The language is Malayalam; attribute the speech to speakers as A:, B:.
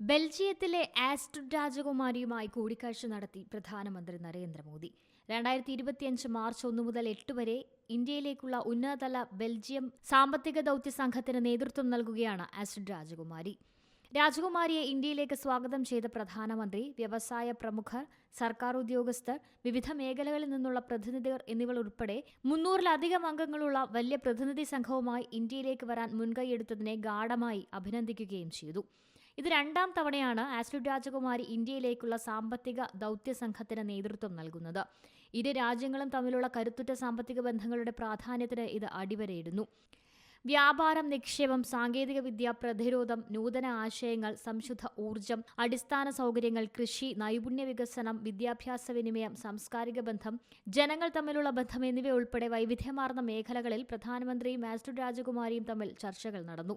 A: ബെൽജിയത്തിലെ ആസ്ട്രിഡ് രാജകുമാരിയുമായി കൂടിക്കാഴ്ച നടത്തി പ്രധാനമന്ത്രി നരേന്ദ്രമോദി. രണ്ടായിരത്തി ഇരുപത്തിയഞ്ച് മാർച്ച് ഒന്ന് മുതൽ എട്ട് വരെ ഇന്ത്യയിലേക്കുള്ള ഉന്നതതല ബെൽജിയം സാമ്പത്തിക ദൗത്യ സംഘത്തിന് നേതൃത്വം നൽകുകയാണ് ആസ്ട്രിഡ് രാജകുമാരി. രാജകുമാരിയെ ഇന്ത്യയിലേക്ക് സ്വാഗതം ചെയ്ത പ്രധാനമന്ത്രി വ്യവസായ പ്രമുഖർ സർക്കാർ ഉദ്യോഗസ്ഥർ വിവിധ മേഖലകളിൽ നിന്നുള്ള പ്രതിനിധികൾ എന്നിവർ ഉൾപ്പെടെ മുന്നൂറിലധികം അംഗങ്ങളുള്ള വലിയ പ്രതിനിധി സംഘവുമായി ഇന്ത്യയിലേക്ക് വരാൻ മുൻകൈയെടുത്തതിനെ ഗാഠമായി അഭിനന്ദിക്കുകയും ചെയ്തു. ഇത് രണ്ടാം തവണയാണ് ആസ്ലിഡ് രാജകുമാരി ഇന്ത്യയിലേക്കുള്ള സാമ്പത്തിക ദൗത്യ സംഘത്തിന് നേതൃത്വം നൽകുന്നത്. ഇരു രാജ്യങ്ങളും തമ്മിലുള്ള കരുത്തുറ്റ സാമ്പത്തിക ബന്ധങ്ങളുടെ പ്രാധാന്യത്തിന് ഇത് അടിവരയിടുന്നു. വ്യാപാരം നിക്ഷേപം സാങ്കേതികവിദ്യ പ്രതിരോധം നൂതന ആശയങ്ങൾ സംശുദ്ധ ഊർജം അടിസ്ഥാന സൗകര്യങ്ങൾ കൃഷി നൈപുണ്യ വികസനം വിദ്യാഭ്യാസ വിനിമയം സാംസ്കാരിക ബന്ധം ജനങ്ങൾ തമ്മിലുള്ള ബന്ധം എന്നിവ ഉൾപ്പെടെ വൈവിധ്യമാർന്ന മേഖലകളിൽ പ്രധാനമന്ത്രിയും ആസ്ട്രിഡ് രാജകുമാരിയും തമ്മിൽ ചർച്ചകൾ നടന്നു.